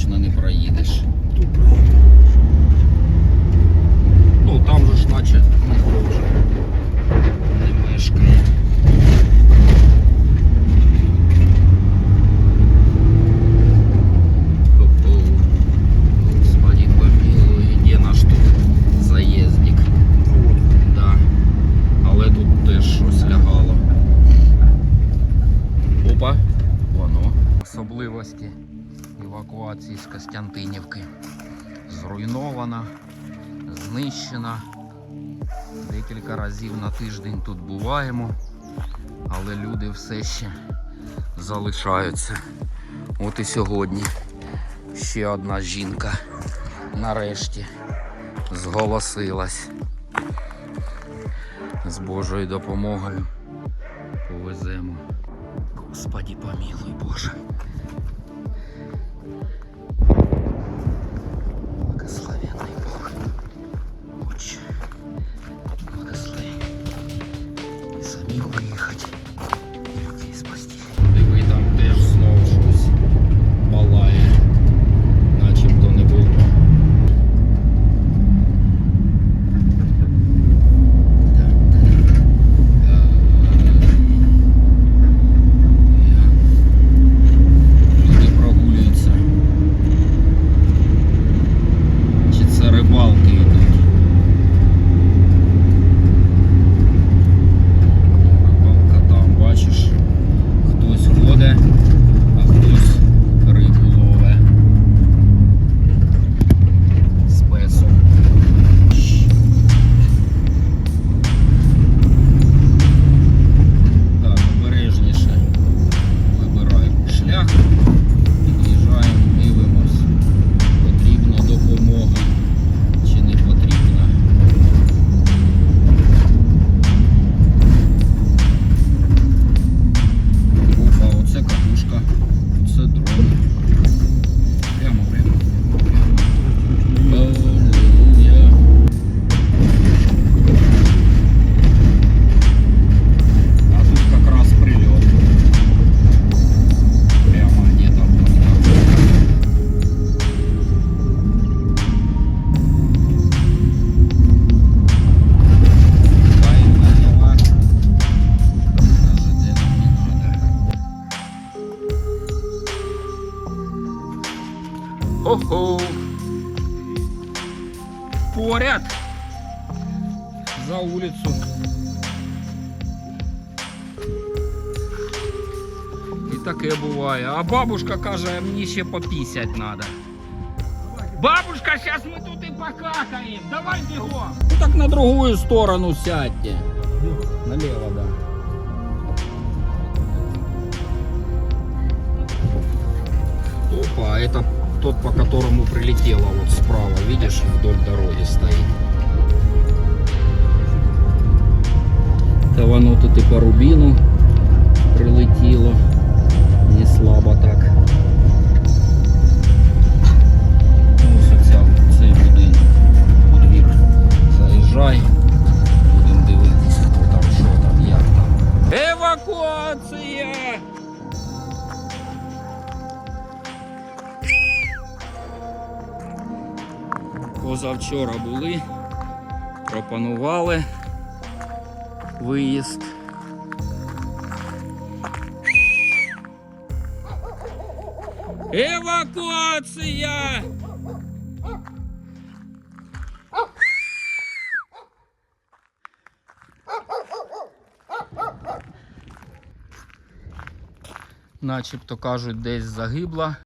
точно не проїдеш. Тут проїдеш. Ну там же ж наче. Не мешкає. Мартинівки. Зруйнована, знищена. Декілька разів на тиждень тут буваємо, але люди все ще залишаються. От і сьогодні ще одна жінка нарешті зголосилась. З Божою допомогою повеземо. Господи, помилуй Боже. Хо-хо! Поряд! За улицу. І таке буває. А бабушка каже, мені ще попісять треба. Бабушка, зараз ми тут і покакаємо. Давай бігом. Ну так на другую сторону сядьте. Налево, да. Опа, а это тот, по которому прилетело вот справа, видишь, вдоль дороги стоит. Та воно тут і по рубіну прилетіло. Позавчора були, пропонували виїзд. Евакуація! Начебто кажуть, десь загибла